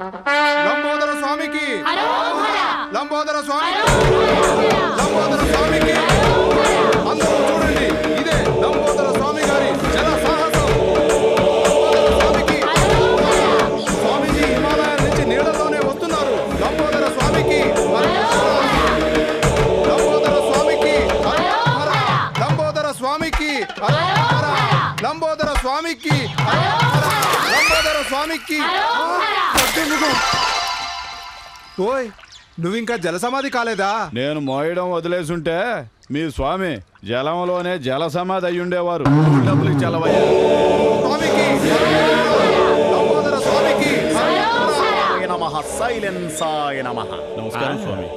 లంబోదర స్వామికి. లంబోదర స్వామి. లంబోదర స్వామికి. అందరూ చూడండి. ఇదే లంబోదర స్వామి గారి జన సాహసం. స్వామికి. స్వామీజీ హిమాలయాల నుంచి నీడలోనే వస్తున్నారు. లంబోదర స్వామికి లంబోదర స్వామికి లంబోదర స్వామికి లంబోదర స్వామికి లంబోదర స్వామికి ఓయ్ నువ్వు ఇంకా జలసమాధి కాలేదా? నేను మోయడం వదిలేసుంటే మీ స్వామి జలంలోనే జల సమాధి అయి ఉండేవారు డబ్బులు చలవయ్యా స్వామికి లంబోదర స్వామికి నమః సైలెన్సాయ నమః. నమస్కారం స్వామి.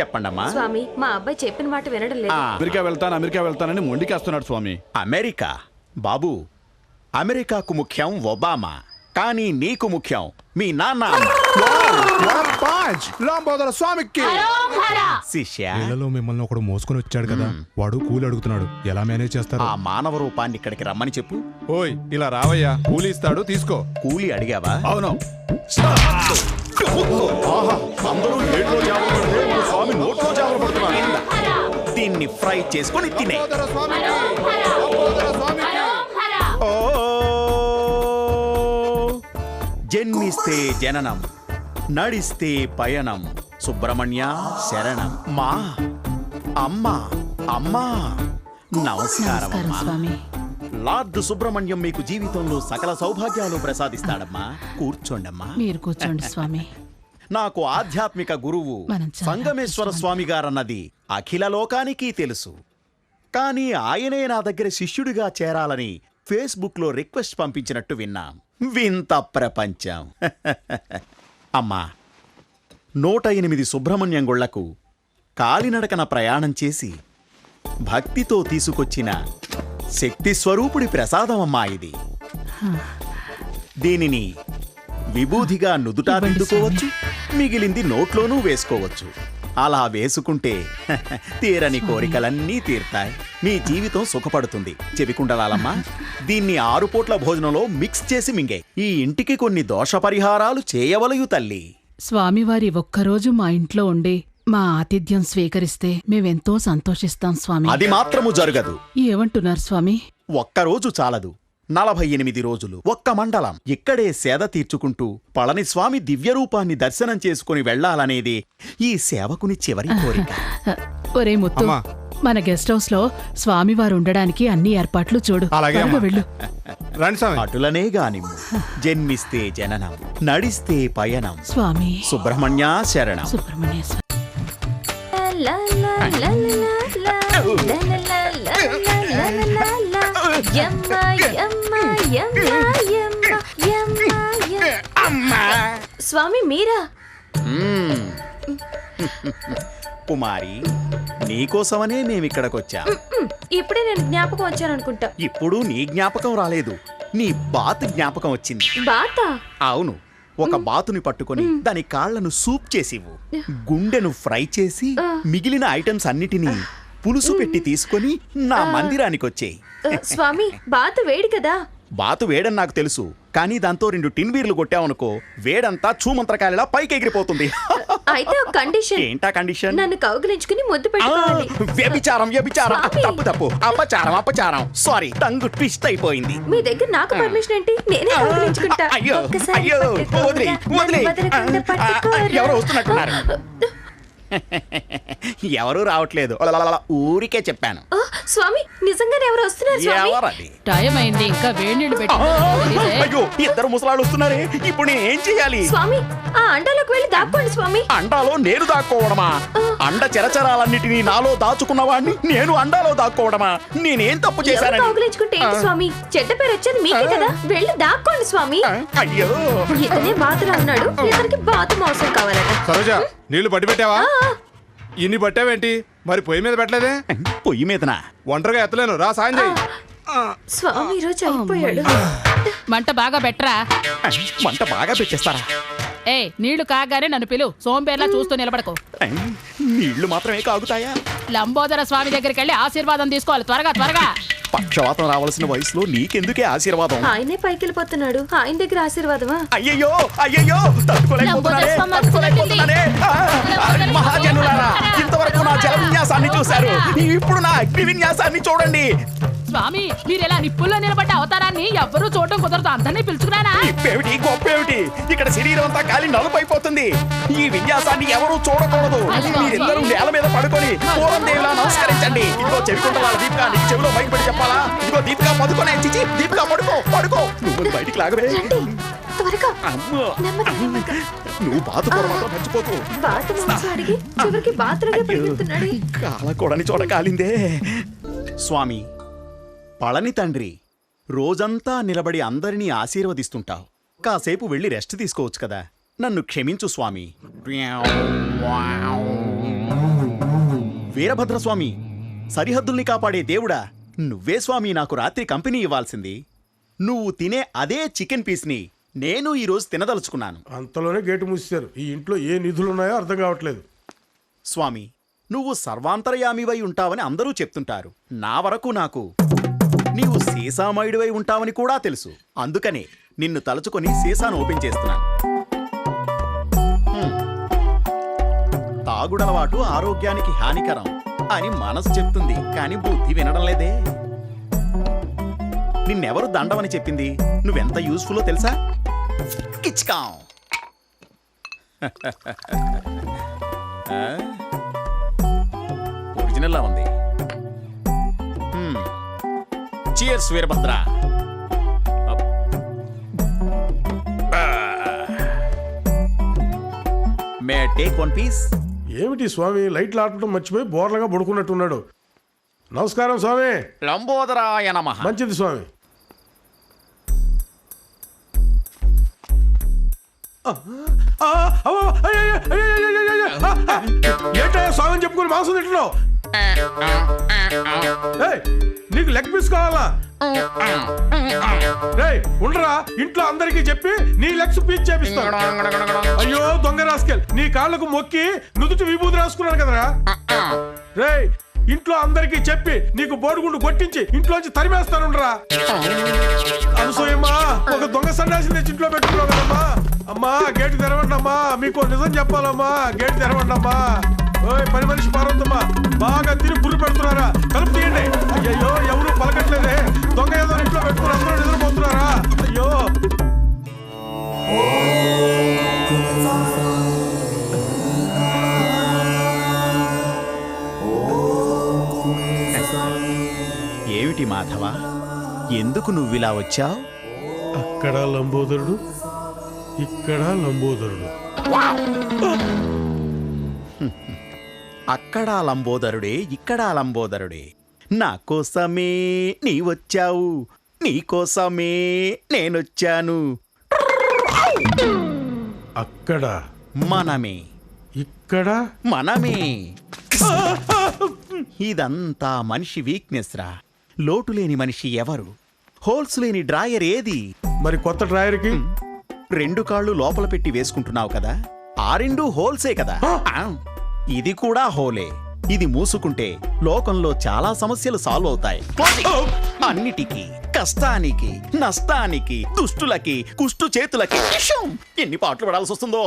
చెప్పండమ్మా. స్వామి మా అబ్బాయి చెప్పిన మాట వినడం లేదు. అమెరికా వెళ్తాను అమెరికా వెళ్తానని మొండికేస్తున్నాడు స్వామి. అమెరికా? బాబు అమెరికాకు ముఖ్యం ఒబామా. కానీ నీకు ముఖ్యం. మీ నాన్న లంబోదర స్వామికి. శిష్య. ఇళ్ళలో మిమ్మల్ని ఒకడు మోసుకొని వచ్చాడు కదా. వాడు కూలి అడుగుతున్నాడు. ఎలా మేనేజ్ చేస్తారు? ఆ మానవ రూపాన్ని ఇక్కడికి రమ్మని చెప్పు. ఓయ్ ఇలా రావయ్యా. కూలి ఇస్తాడు తీసుకో. కూలి అడిగావా? అవును. అందరూ స్వామి నోట్లో పడుతున్నారు. దీన్ని ఫ్రై చేసుకొని తినే. లంబోదర జన్మిస్తే జననం నడిస్తే పయనం. సుబ్రహ్మణ్య శరణం. మా అమ్మ అమ్మా. నమస్కారం స్వామి. లార్డ్ సుబ్రహ్మణ్యం మీకు జీవితంలో సకల సౌభాగ్యాలు ప్రసాదిస్తాడమ్మా. కూర్చోండమ్మా. మీరు కూర్చోండి స్వామి. నాకు ఆధ్యాత్మిక గురువు మనం చాలా సంగమేశ్వర స్వామి గారన్నది అఖిల లోకానికి తెలుసు. కానీ ఆయనే నా దగ్గర శిష్యుడిగా చేరాలని ఫేస్బుక్లో రిక్వెస్ట్ పంపించినట్టు విన్నాం. వింత ప్రపంచం. అమ్మా నూట ఎనిమిది సుబ్రహ్మణ్యం గుళ్ళకు కాలినడకన ప్రయాణం చేసి భక్తితో తీసుకొచ్చిన శక్తి స్వరూపుడి ప్రసాదమమ్మా ఇది. దీనిని విభూతిగా నుదుటా దిద్దుకోవచ్చు మిగిలింది నోట్లోనూ వేసుకోవచ్చు. అలా వేసుకుంటే తీరని కోరికలన్నీ తీరుతాయి. మీ జీవితం సుఖపడుతుంది. చెవికుండలాలమ్మా దీన్ని ఆరు పూట్ల భోజనంలో మిక్స్ చేసి మింగే. ఈ ఇంటికి కొన్ని దోష పరిహారాలు చేయవలయు తల్లి. స్వామివారి ఒక్కరోజు మా ఇంట్లో ఉండి మా ఆతిథ్యం స్వీకరిస్తే మేమెంతో సంతోషిస్తాం స్వామి. అది మాత్రము జరగదు. ఏమంటున్నారు స్వామి? ఒక్కరోజు చాలదు. నలభై ఎనిమిది రోజులు ఒక్క మండలం ఇక్కడే సేద తీర్చుకుంటూ పళనిస్వామి దివ్యరూపాన్ని దర్శనం చేసుకుని వెళ్ళాలనేది ఈ సేవకుని చివరి కోరిక ఒరే ముత్తు అమ్మా. మన గెస్ట్ హౌస్లో స్వామివారు ఉండడానికి అన్ని ఏర్పాట్లు చూడు అలాగే త్వరగా అమ్మా. వెళ్ళు రండి స్వామి అటులనే గానిమ్ము జన్మిస్తే జననం నడిస్తే పయనం స్వామి సుబ్రహ్మణ్య శరణం సుబ్రహ్మణ్య స్వామి లా, లా, లా, లా, లా, లా, లా, లా, లా, లా, లా, లా, స్వామి మీరా. కుమారి నీకోసమనే మేమిక్కడికొచ్చాం. మ్, ఇప్పుడే నేను జ్ఞాపకం వచ్చాను అనుకుంటా ఇప్పుడు నీ జ్ఞాపకం రాలేదు. నీ బాతు జ్ఞాపకం వచ్చింది. బాత? అవును. ఒక బాతుని పట్టుకొని దాని కాళ్ళను సూప్ చేసివు గుండెను ఫ్రై చేసి మిగిలిన ఐటమ్స్ అన్నిటినీ పులుసు పెట్టి తీసుకొని నా మందిరానికి వచ్చేయి స్వామి బాత వేడి కదా. బాతు వేడని నాకు తెలుసు. కానీ దాంతో రెండు టిన్ బీర్లు కొట్టావనుకో వేడంతా చూమంత్రకాయలా పైకి ఎగిరిపోతుంది అయితే కండిషన్ ఏంటా కండిషన్ నన్ను కౌగిలించుకుని ముద్దు పెట్టుకోవాలి. వ్యభిచారం వ్యభిచారం. తప్పు తప్పు. అపచారం అపచారం. సారీ టంగ్ ట్విస్ట్ అయిపోయింది. మీ దగ్గర నాకు పర్మిషన్ ఏంటి? నేనే కౌగిలించుకుంటా. అయ్యో అయ్యో వదిలే వదిలే. ఎవరు వస్తున్నట్టున్నారు. ఎవరూ రావట్లేదు. ఊరికే చెప్పాను. స్వామి నిజంగానే ఎవరు వస్తున్నారు స్వామి? ఎవరది టైం అయింది ఇంకా వేడి నీళ్ళు పెట్టి అయ్యో ఇద్దరు ముసలాళ్ళు వస్తున్నారే. ఇప్పుడు నేను ఏం చేయాలి? స్వామి ఆ అండలోకి వెళ్ళి దాక్కోండి స్వామి. అండాలో నేను దాక్కోవడమా? అండ చెరచరాలన్నిటినీ నాలో దాచుకున్న వాడిని నేను అండాలో దాక్కోవడమా? నేనేం తప్పు చేశానని? కౌగిలించుకుంటే ఏంటి స్వామి? చెడ్డ పేరు వచ్చేది మీకే కదా. వెళ్ళి దాక్కోండి స్వామి. అయ్యో. ఇతనే బాతులో ఉన్నాడు. ఇతనికి బాతు మోసం కావాలట. సరోజ నీళ్ళు పట్టి పెట్టావా ఇన్ని పట్టావేంటి? మరి పొయ్యి మీద పెట్టలేదే? పొయ్యి మీదనా? ఒంటరిగా ఎత్తలేను. రా సాయం చేయి. స్వామి ఈరోజు అయిపోయాడు. మంట బాగా బెట్రా వంట బాగా పెట్టేస్తారా? ఏ నీళ్ళు కాగానే నన్ను పిలు. సోంబేర్లా చూస్తూ నిలబడకు. నీళ్ళు మాత్రమే కాగుతాయా? లంబోదర స్వామి దగ్గరికి వెళ్ళి ఆశీర్వాదం తీసుకోవాలి. త్వరగా త్వరగా. పక్షవాతం రావాల్సిన వయసులో నీకెందుకే ఆశీర్వాదం? ఆయనే పైకి వెళ్ళిపోతున్నాడు ఆయన దగ్గర ఆశీర్వాదమా? అయ్యయ్యో అయ్యయ్యో తట్టుకోలేకపోతున్నానే తట్టుకోలేకపోతున్నానే. మహాజనులారా ఇంతవరకు నా జల విన్యాసాన్ని చూశారు. ఇప్పుడు నా అగ్ని విన్యాసాన్ని చూడండి. స్వామి మీరెలా నిప్పుల్లో నిలబడ్డ అవతారాన్ని ఎవ్వరూ చూడటం కుదరదు. అందరినీ పిలుచుకురానా? ఇప్పేమిటి గొప్పేమిటి? ఇక్కడ శరీరం అంతా కాలి నలుపైపోతుంది. ఈ విన్యాసాన్ని ఎవరూ చూడకూడదు. మీరిద్దరూ నేల మీద పడుకొని పూర్వం దేవిలా నమస్కరించండి. ఇదిగో చెవికుంట వాళ్ళ దీపిక నీకు చెవిలో బయటపడి చెప్పాలా? ఇదిగో దీపిక పడుకోనే చిచి దీపిక పడుకో పడుకో. నువ్వు బయటికి లాగవే నువ్వు కాలకూడని చోట కాలిందే. స్వామి పళని తండ్రి రోజంతా నిలబడి అందరినీ ఆశీర్వదిస్తుంటావు. కాసేపు వెళ్ళి రెస్ట్ తీసుకోవచ్చు కదా. నన్ను క్షమించు స్వామి. వీరభద్ర స్వామి సరిహద్దుల్ని కాపాడే దేవుడా నువ్వే స్వామి నాకు రాత్రి కంపెనీ ఇవ్వాల్సింది. నువ్వు తినే అదే చికెన్ పీస్ని నేను ఈరోజు తినదలుచుకున్నాను. అంతలోనే గేటు మూసేశారు. ఈ ఇంట్లో ఏ నిధులు ఉన్నాయో అర్థం కావట్లేదు. స్వామి నువ్వు సర్వాంతర్యామివై ఉంటావని అందరూ చెప్తుంటారు. నా వరకు నాకు నీవు సీసామయుడివై ఉంటావని కూడా తెలుసు. అందుకనే నిన్ను తలుచుకొని సీసాను ఓపెన్ చేస్తున్నాను. తాగుడలవాటు ఆరోగ్యానికి హానికరం అని మనసు చెప్తుంది కానీ బుద్ధి వినడం లేదే. నిన్నెవరు దండమని చెప్పింది? నువ్వెంత యూస్ఫుల్లో తెలుసా? కిచ్కాం. ఒరిజినల్లా ఉంది. Cheers Veerabhadra. May take one piece ఏమిటి స్వామి లైట్లు ఆపడం మర్చిపోయి బోర్లగా పడుకున్నట్టున్నాడు నమస్కారం స్వామి లంబోదరాయ నమః మంచిది స్వామి. ఏంటయ్యా స్వామిని చెప్పుకొని మాంసం తింటున్నావు ఏయ్, నీకు లెగ్ పీస్ కావాలా? రేయ్ ఉండరా ఇంట్లో అందరికీ చెప్పి నీ లెగ్స్ పీచ్ చేపిస్తాను అయ్యో దొంగ రాసుకెల్ నీ కాళ్ళకు మొక్కి నుదుటి విభూతి రాసుకున్నాను కదరా. రేయ్ ఇంట్లో అందరికీ చెప్పి నీకు బోడిగుండు కొట్టించి ఇంట్లోంచి తరిమేస్తానుండరా అనసూయమ్మా ఒక దొంగ సన్యాసిని తెచ్చి ఇంట్లో పెట్టుకున్నావు కదమ్మా. అమ్మా గేటు తెరవండి అమ్మా మీకు నిజం చెప్పాలమ్మా గేటు తెరవండి అమ్మా పని మనిషి పార్వతమ్మా బాగా తిరిగి గురి పెడుతున్నారా? కలుపు తీయండి. అయ్యో ఎవరు పలకట్లేదే? దొంగ ఏదో ఇంట్లో పెట్టుకుని అందరూ నిద్రపోతున్నారా? అయ్యో. ఏమిటి మాధవ? ఎందుకు నువ్విలా వచ్చావు? అక్కడ లంబోదరుడు ఇక్కడ లంబోదరుడు. అక్కడ లంబోదరుడే ఇక్కడ లంబోదరుడే. నా కోసమే నీ వచ్చావు నీ కోసమే నేనొచ్చాను. అక్కడ. మనమే. ఇక్కడ? మనమే. ఇదంతా మనిషి వీక్నెస్ రా. లోటు లేని మనిషి ఎవరు? హోల్స్ లేని డ్రాయర్ ఏది? మరి కొత్త డ్రాయర్కి? రెండు కాళ్ళు లోపల పెట్టి వేసుకుంటున్నావు కదా? ఆ రెండు హోల్సే కదా? ఇది కూడా హోలే. ఇది మూసుకుంటే లోకంలో చాలా సమస్యలు సాల్వ్ అవుతాయి. అన్నిటికీ కష్టానికి నష్టానికి దుష్టులకి కుష్టు చేతులకి. ఎన్ని పాటలు పడాల్సి వస్తుందో!